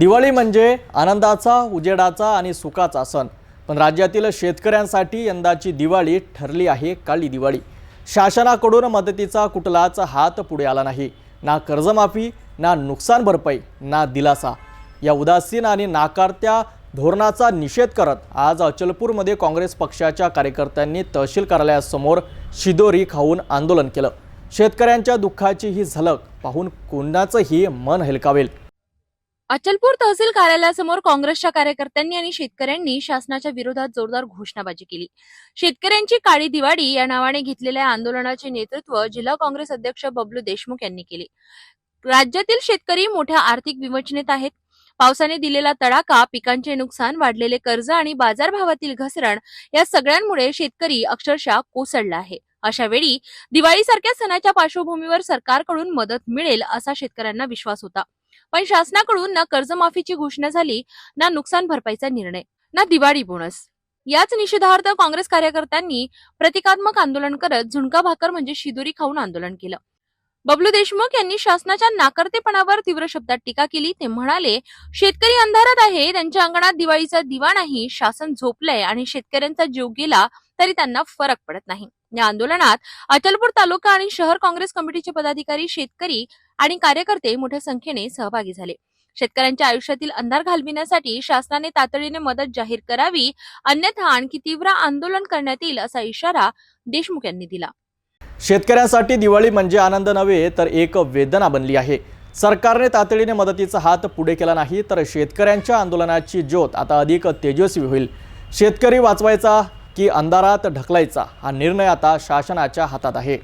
दिवाळी म्हणजे आनंदाचा उजेडाचा आणि सुखाचा सण. पण राज्यातील शेतकऱ्यांसाठी यंदाची दिवाळी ठरली आहे काळी दिवाळी. शासनाकडून मदतीचा कुठलाच हात पुढे आला नाही. ना कर्जमाफी ना नुकसान भरपाई ना दिलासा. या उदासीन आणि नाकारत्या धोरणाचा निषेध करत आज अचलपूरमध्ये काँग्रेस पक्षाच्या कार्यकर्त्यांनी तहसील कार्यालयासमोर शिदोरी खाऊन आंदोलन केलं. शेतकऱ्यांच्या दुःखाची ही झलक पाहून कोणाचंही मन हेलकावेल. अचलपूर तहसील कार्यालयासमोर काँग्रेसच्या कार्यकर्त्यांनी आणि शेतकऱ्यांनी शासनाच्या विरोधात जोरदार घोषणाबाजी केली. शेतकऱ्यांची काळी दिवाळी या नावाने घेतलेल्या आंदोलनाचे नेतृत्व जिल्हा काँग्रेस अध्यक्ष बबलू देशमुख यांनी केले. राज्यातील शेतकरी मोठ्या आर्थिक विवंचनेत आहेत. पावसाने दिलेला तडाखा पिकांचे नुकसान वाढलेले कर्ज आणि बाजारभावातील घसरण या सगळ्यांमुळे शेतकरी अक्षरशः कोसळला आहे. अशा वेळी दिवाळीसारख्या सणाच्या पार्श्वभूमीवर सरकारकडून मदत मिळेल असा शेतकऱ्यांना विश्वास होता. पण शासनाकडून ना कर्जमाफीची घोषणा झाली ना नुकसान भरपाईचा निर्णय ना दिवाळी बोनस याच निषेधार्थ काँग्रेस कार्यकर्त्यांनी प्रतिकात्मक आंदोलन करत झुणका भाकर म्हणजे शिदोरी खाऊन आंदोलन केलं. बबलू देशमुख यांनी शासनाच्या नाकर्तेपणावर तीव्र शब्दात टीका केली ते म्हणाले शेतकरी अंधारात आहे त्यांच्या अंगणात दिवाळीचा दिवा नाही शासन झोपलंय आणि शेतकऱ्यांचा जीव गेला तरी त्यांना फरक पडत नाही. या आंदोलनात अचलपूर तालुका आणि शहर काँग्रेस कमिटीचे पदाधिकारी शेतकरी आणि कार्यकर्ते मोठ्या संख्येने सहभागी झाले. शेतकऱ्यांच्या आयुष्यातील अंधार घालविण्यासाठी शासनाने तातडीने मदत जाहीर करावी अन्यथा आणखी तीव्र आंदोलन करण्यात येईल असा इशारा देशमुख यांनी दिला. शेतकऱ्यांसाठी दिवाळी म्हणजे आनंद नव्हे तर एक वेदना बनली आहे. सरकारने तातडीने मदतीचा हात पुढे केला नाही तर शेतकऱ्यांच्या आंदोलनाची ज्योत आता अधिक तेजस्वी होईल. शेतकरी वाचवायचा की अंधारात ढकलायचा हा निर्णय आता शासनाच्या हातात आहे.